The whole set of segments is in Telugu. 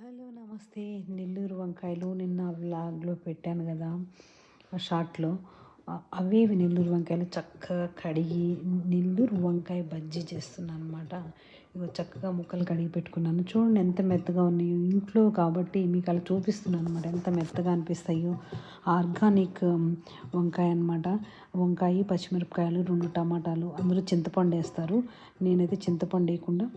హలో నమస్తే. నెల్లూరు వంకాయలు నిన్న వ్లాగ్లో పెట్టాను కదా ఆ షార్ట్లో. అవేవి అవే నెల్లూరు వంకాయలు. చక్కగా కడిగి నెల్లూరు వంకాయ బజ్జీ చేస్తున్నాను అనమాట ఇగో చక్కగా ముక్కలు కడిగి పెట్టుకున్నాను. చూడండి ఎంత మెత్తగా ఉన్నాయో. ఇంట్లో కాబట్టి మీకు అలా చూపిస్తున్నాను అనమాట ఎంత మెత్తగా అనిపిస్తాయో. ఆర్గానిక్ వంకాయ అనమాట వంకాయ పచ్చిమిరపకాయలు రెండు టమాటాలు. అందులో చింతపండు వేస్తారు. నేనైతే చింతపండు వేయకుండా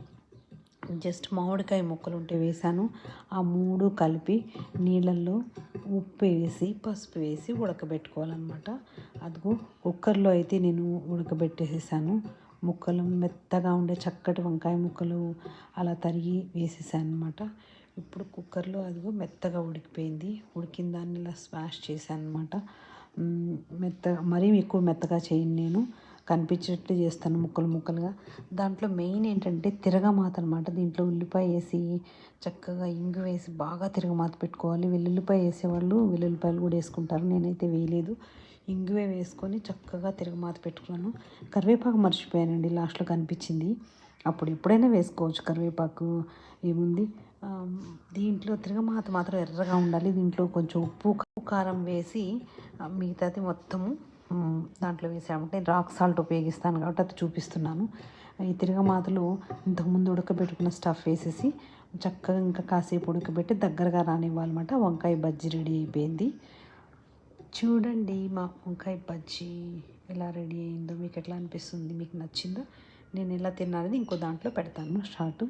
జస్ట్ మామిడికాయ ముక్కలు ఉంటే వేసాను ఆ మూడు కలిపి నీళ్ళల్లో ఉప్పు వేసి పసుపు వేసి ఉడకబెట్టుకోవాలన్నమాట. అదిగో కుక్కర్లో అయితే నేను ఉడకబెట్టేసేసాను. ముక్కలు మెత్తగా ఉండే చక్కటి వంకాయ ముక్కలు అలా తరిగి వేసేసాను అనమాట ఇప్పుడు కుక్కర్లో అదిగో మెత్తగా ఉడికిపోయింది. ఉడికిన దాన్ని ఇలా స్మాష్ చేశాను అనమాట మెత్త మరీ ఎక్కువ మెత్తగా చేయను నేను. కనిపించేటట్టు చేస్తాను ముక్కలు ముక్కలుగా. దాంట్లో మెయిన్ ఏంటంటే తిరగమాత అనమాట దీంట్లో ఉల్లిపాయ వేసి చక్కగా ఇంగు వేసి బాగా తిరగమాత పెట్టుకోవాలి. వెల్లుల్లిపాయ వేసేవాళ్ళు వెల్లుల్లిపాయలు కూడా వేసుకుంటారు. నేనైతే వేయలేదు. ఇంగువే వేసుకొని చక్కగా తిరగమాత పెట్టుకున్నాను. కరివేపాకు మర్చిపోయానండి. లాస్ట్లో కనిపించింది. అప్పుడు ఎప్పుడైనా వేసుకోవచ్చు. కరివేపాకు ఏముంది? దీంట్లో తిరగమాత మాత్రం ఎర్రగా ఉండాలి. దీంట్లో కొంచెం ఉప్పు కారం వేసి మిగతాది మొత్తము దాంట్లో వేసామంటే నేను రాక్ సాల్ట్ ఉపయోగిస్తాను కాబట్టి అది చూపిస్తున్నాను. ఈ తిరగమాతలు ఇంతకుముందు ఉడకబెట్టుకున్న స్టఫ్ వేసేసి చక్కగా ఇంకా కాసేపు ఉడకబెట్టి దగ్గరగా రానివ్వాలన్నమాట. వంకాయ బజ్జీ రెడీ అయిపోయింది. చూడండి మా వంకాయ బజ్జీ ఎలా రెడీ అయిందో మీకు ఎట్లా అనిపిస్తుంది? మీకు నచ్చిందో? నేను ఎలా తిన్నానది ఇంకో దాంట్లో పెడతాను. షార్ట్